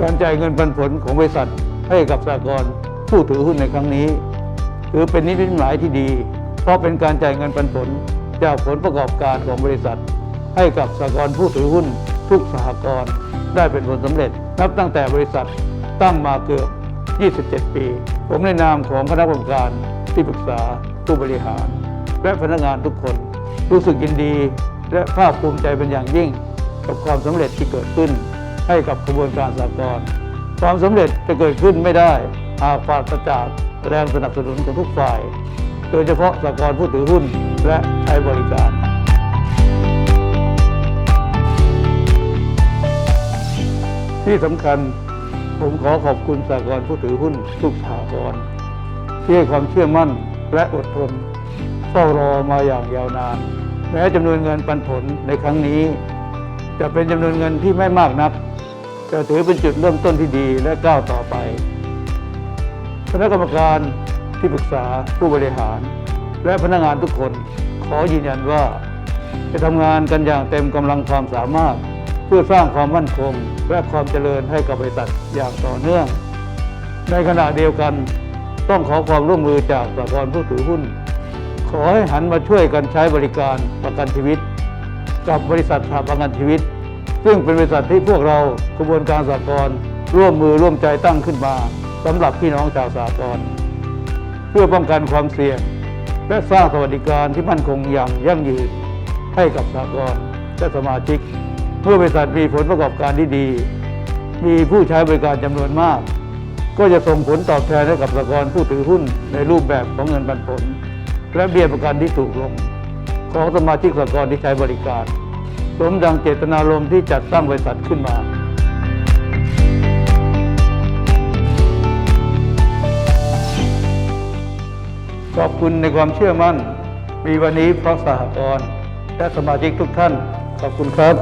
การจ่ายเงินปันผลของบริษัทให้กับสากลผู้ถือหุ้นในครั้งนี้ถือเป็นนิมิตหมายที่ดี เพราะเป็นการจ่ายเงินปันผลจากผลประกอบการของบริษัท ให้กับสากลผู้ถือหุ้น ทุกสหกรณ์ได้เป็นผลสำเร็จ นับตั้งแต่บริษัทตั้งมาเกือบ 27 ปี ผมในนามของคณะกรรมการที่ปรึกษาผู้บริหาร และพนักงานทุกคน รู้สึกยินดี และภาคภูมิใจเป็นอย่างยิ่ง กับความสำเร็จที่เกิดขึ้น ให้กับกระบวนการสากลความสำเร็จจะเกิดขึ้นไม่ได้หากปราศจากแรงสนับสนุนของทุกฝ่าย โดยเฉพาะสากลผู้ถือหุ้นและใช้บริการที่สำคัญผมขอขอบคุณสากลผู้ถือหุ้นทุกสากลที่ให้ความเชื่อมั่นและอดทนเฝ้ารอมาอย่างยาวนาน แม้จำนวนเงินปันผลในครั้งนี้ จะเป็นจำนวนเงินที่ไม่มากนัก แต่ถือเป็นจุดเริ่มต้นที่ดีและก้าวต่อไป คณะกรรมการที่ปรึกษาผู้บริหาร และพนักงานทุกคนขอยืนยันว่า จะทำงานกันอย่างเต็มกำลังความสามารถ เพื่อสร้างความมั่นคง และความเจริญให้กับบริษัทอย่างต่อเนื่อง ในขณะเดียวกันต้องขอความร่วมมือจากสากลผู้ถือหุ้น ขอให้หันมาช่วยกันใช้บริการประกันชีวิต กับบริษัทสถาประกันชีวิต ซึ่งเป็นบริษัทที่พวกเรากระบวนการสากลร่วมมือร่วมใจตั้งขึ้นมาสำหรับพี่น้องชาวสากลเพื่อป้องกันความเสี่ยง และสร้างสวัสดิการที่มั่นคงอย่างยั่งยืนให้กับสากลและสมาชิก เมื่อบริษัทมีผลประกอบการที่ดี มีผู้ใช้บริการจำนวนมาก ก็จะส่งผลตอบแทนให้กับสากลผู้ถือหุ้นในรูปแบบของเงินปันผล และเบี้ยประกันที่ถูกลง ของสมาชิกสากลที่ใช้บริการ สมดังเจตนารมณ์ที่จัดตั้งบริษัทขึ้นมา ขอบคุณในความเชื่อมั่น มีวันนี้เพราะสหกรณ์และสมาชิกทุกท่าน ขอบคุณครับ